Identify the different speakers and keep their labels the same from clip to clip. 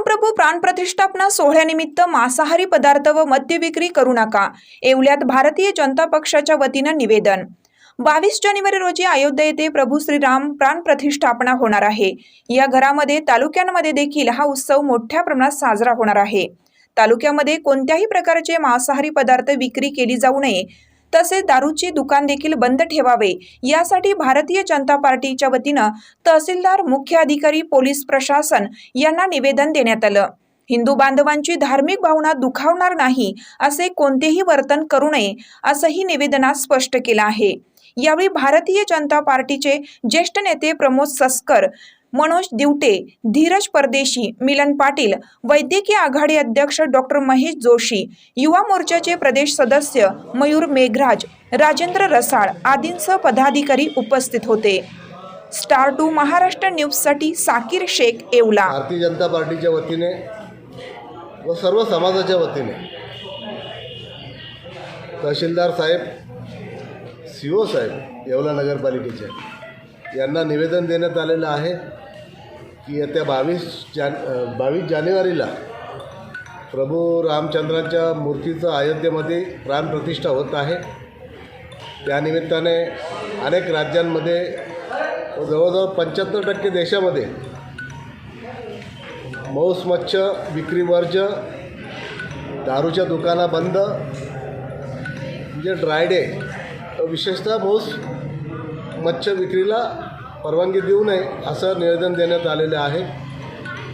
Speaker 1: रामप्रभू प्राणप्रतिष्ठापना सोहळ्यानिमित्त मांसाहारी पदार्थ व मद्य विक्री करू नका येवल्यात भारतीय जनता पक्षाच्या वतीनं निवेदन. बावीस जानेवारी रोजी अयोध्या येथे प्रभू श्रीराम प्राणप्रतिष्ठापना होणार आहे. या घरामध्ये तालुक्यांमध्ये देखील हा उत्सव मोठ्या प्रमाणात साजरा होणार आहे. तालुक्यामध्ये कोणत्याही प्रकारचे मांसाहारी पदार्थ विक्री केली जाऊ नये तसेच दारूचे दुकान देखील बंद ठेवावे. यासाठी भारतीय जनता पार्टीच्या वतीनं तहसीलदार मुख्य अधिकारी पोलीस प्रशासन यांना निवेदन देण्यात आलं. हिंदू बांधवांची धार्मिक भावना दुखावणार नाही असे कोणतेही वर्तन करू नये असंही निवेदनात स्पष्ट केलं आहे. यावेळी भारतीय जनता पार्टीचे ज्येष्ठ नेते प्रमोद सस्कर मनोज दिवटे धीरज परदेशी मिलन पाटील वैद्यकीय आघाडी अध्यक्ष डॉक्टर महेश जोशी युवा मोर्चाचे प्रदेश सदस्य मयूर मेघराज राजेंद्र रसाळ आदींसह पदाधिकारी उपस्थित होते. स्टार टू महाराष्ट्र न्यूजसाठी साकीर शेख येवला.
Speaker 2: भारतीय जनता पार्टीच्या वतीने व सर्व समाजाच्या वतीने तहसीलदार साहेब सी ओ साहेब येवला नगरपालिकेचे. यांना निवेदन देण्यात आलेलं आहे की येत्या बावीस जान बावीस जानेवारीला प्रभू रामचंद्रांच्या मूर्तीचं अयोध्येमध्ये प्राणप्रतिष्ठा होत आहे. त्यानिमित्ताने अनेक राज्यांमध्ये जवळजवळ पंच्याहत्तर टक्के देशामध्ये मौस मच्छ विक्री वर्ज दारूच्या दुकाना बंद म्हणजे ड्रायडे विशेषतः मौस मच्छ विक्रीला परवानगी देऊ नये असं निवेदन देण्यात आलेलं आहे.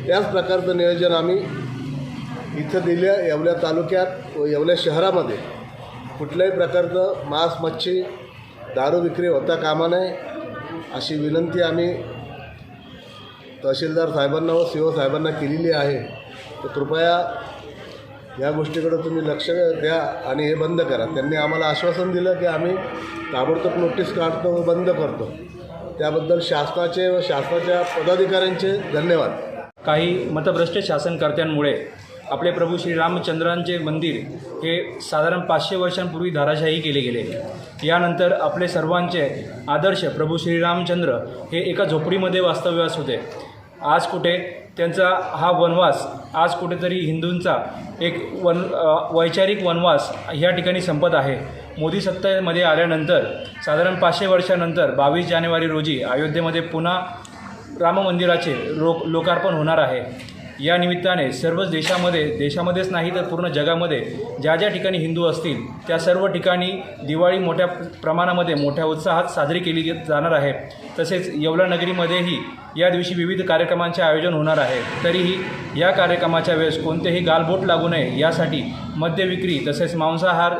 Speaker 2: त्याच प्रकारचं नियोजन आम्ही इथं दिल्या येवल्या तालुक्यात व येवल्या शहरामध्ये. कुठल्याही प्रकारचं मांस मच्छी दारू विक्री होता कामा नये अशी विनंती आम्ही तहसीलदार साहेबांना व सी ओ साहेबांना केलेली आहे. तर कृपया या गोष्टीकडे तुम्ही लक्ष द्या आणि हे बंद करा. त्यांनी आम्हाला आश्वासन दिलं की आम्ही ताबडतोब नोटीस काढतो व बंद करतो. त्याबद्दल शासनाचे व शासनाच्या पदाधिकाऱ्यांचे धन्यवाद.
Speaker 3: काही मतभ्रष्ट शासनकर्त्यांमुळे आपले प्रभू श्री रामचंद्रांचे मंदिर हे साधारण पाचशे वर्षांपूर्वी धाराशाही केले गेले. यानंतर आपले सर्वांचे आदर्श प्रभू श्रीरामचंद्र हे एका झोपडीमध्ये वास्तव्यास होते. आज कुठे त्यांचा हा वनवास आज कुठेतरी हिंदूंचा एक वन वैचारिक वनवास ह्या ठिकाणी संपत आहे. मोदी सत्तेमध्ये आल्यानंतर साधारण पाचशे वर्षानंतर बावीस जानेवारी रोजी अयोध्येमध्ये पुन्हा राम मंदिराचे लो लोकार्पण होणार आहे. या निमित्ताने सर्वच देशामध्ये देशामध्येच नाही तर पूर्ण जगामध्ये ज्या ज्या ठिकाणी हिंदू असतील त्या सर्व ठिकाणी दिवाळी मोठ्या प्रमाणामध्ये मोठ्या उत्साहात साजरी केली जाणार आहे. तसेच येवला नगरीमध्येही या दिवशी विविध कार्यक्रमांचे आयोजन होणार आहे. तरीही या कार्यक्रमाच्या वेळेस कोणतेही गालबोट लागू नये यासाठी मद्य विक्री तसेच मांसाहार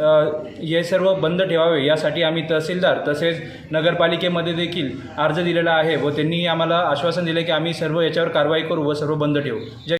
Speaker 3: हे सर्व बंद ठेवावे यासाठी आम्ही तहसीलदार तसेच नगरपालिकेमध्ये देखील अर्ज दिलेला आहे व त्यांनी आम्हाला आश्वासन दिले की आम्ही सर्व याच्यावर कारवाई करू व सर्व बंद ठेवू. जय